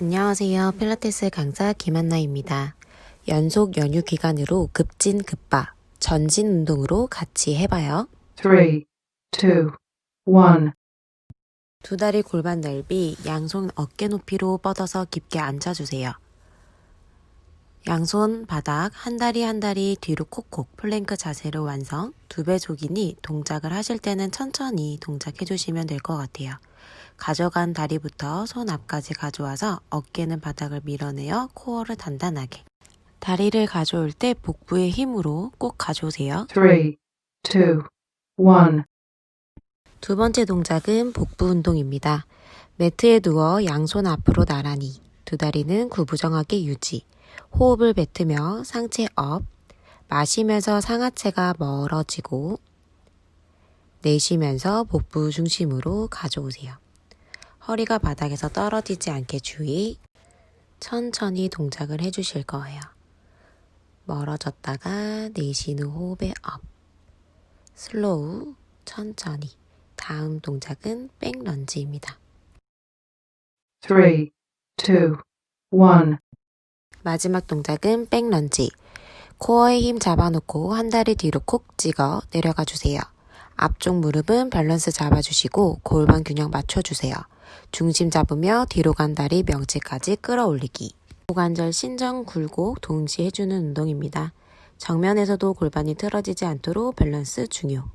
안녕하세요. 필라테스 강사 김한나입니다. 연속 연휴 기간으로 급진 급바, 전진 운동으로 같이 해봐요. three, two, one. 두 다리 골반 넓이, 양손 어깨 높이로 뻗어서 깊게 앉아주세요. 양손 바닥, 한 다리 한 다리 뒤로 콕콕 플랭크 자세로 완성. 두 배속이니 동작을 하실 때는 천천히 동작해 주시면 될 것 같아요. 가져간 다리부터 손 앞까지 가져와서 어깨는 바닥을 밀어내어 코어를 단단하게. 다리를 가져올 때 복부의 힘으로 꼭 가져오세요. Three, two, one. 두 번째 동작은 복부 운동입니다. 매트에 누워 양손 앞으로 나란히, 두 다리는 구부정하게 유지, 호흡을 뱉으며 상체 업, 마시면서 상하체가 멀어지고, 내쉬면서 복부 중심으로 가져오세요. 허리가 바닥에서 떨어지지 않게 주의, 천천히 동작을 해주실 거예요. 멀어졌다가 내쉬는 호흡에 업, 슬로우, 천천히. 다음 동작은 백런지입니다. Three, two, one. 마지막 동작은 백런지. 코어에 힘 잡아놓고 한 다리 뒤로 콕 찍어 내려가 주세요. 앞쪽 무릎은 밸런스 잡아주시고 골반 균형 맞춰주세요. 중심 잡으며 뒤로 간 다리 명치까지 끌어올리기. 고관절 신전 굴곡 동시에 해주는 운동입니다. 정면에서도 골반이 틀어지지 않도록 밸런스 중요.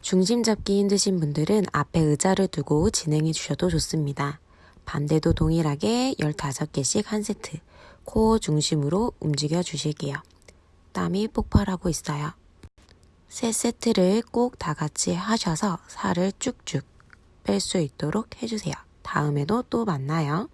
중심 잡기 힘드신 분들은 앞에 의자를 두고 진행해 주셔도 좋습니다. 반대도 동일하게 15개씩 한 세트. 코어 중심으로 움직여 주실게요. 땀이 폭발하고 있어요. 세 세트를 꼭 다 같이 하셔서 살을 쭉쭉 뺄 수 있도록 해주세요. 다음에도 또 만나요.